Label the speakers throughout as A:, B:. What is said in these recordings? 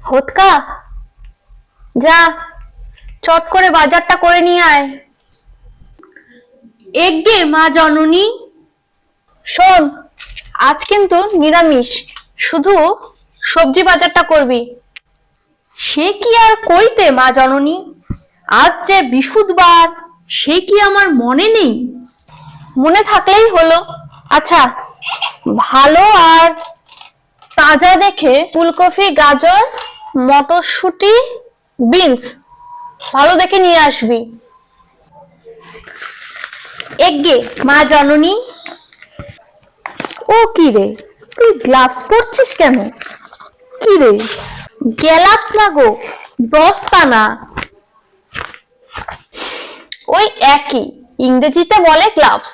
A: হতকা, যা, চট করে বাজারটা করে নিয়ে আয়। এগে মা জননী। শোন, আজ কিন্তু নিরামিষ, শুধু সবজি বাজারটা করবি। সে কি আর কইতে, মা জননী? আজ যে বিশুদ্ধবার, সে কি আমার মনে নেই? মনে থাকলেই হলো। আচ্ছা ভালো আর তাজা দেখে ফুলকপি গাজর মটরশুঁটি বিনস ভালো দেখে নিয়ে আসবি। এগে মা জননী। ও কি রে তুই গ্লাভস পরছিস কেন? কি রে? গ্লাভস না গো দস্তানা ওই একই ইংরেজিতে বলে গ্লাভস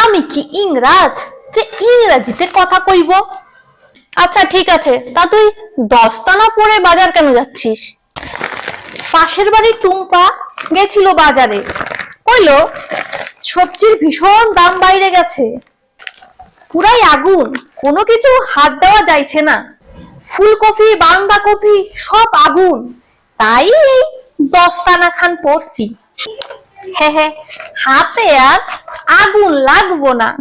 A: আমি কি ইংরাজ? যে ইংরেজিতে কথা কইব? আচ্ছা ঠিক আছে। তা তুই দস্তানা পরে বাজার কেন যাচ্ছিস? পাশের বাড়ির টুম্পা গেছিল বাজারে। কইলো, সবজির ভীষণ দাম বাইরে গেছে। পুরাই আগুন, কোনো কিছু হাত দেওয়া যাইছে না। ফুলকপি, বাঁধাকপি, সব আগুন। তাই এই দস্তানা খান পড়ছি। হ্যাঁ হ্যাঁ হাতে আর আগুন লাগবো না।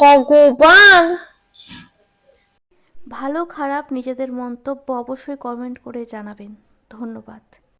A: ভগবান!
B: ভালো খারাপ নিজেদের মন্তব্য অবশ্যই কমেন্ট করে জানাবেন। ধন্যবাদ।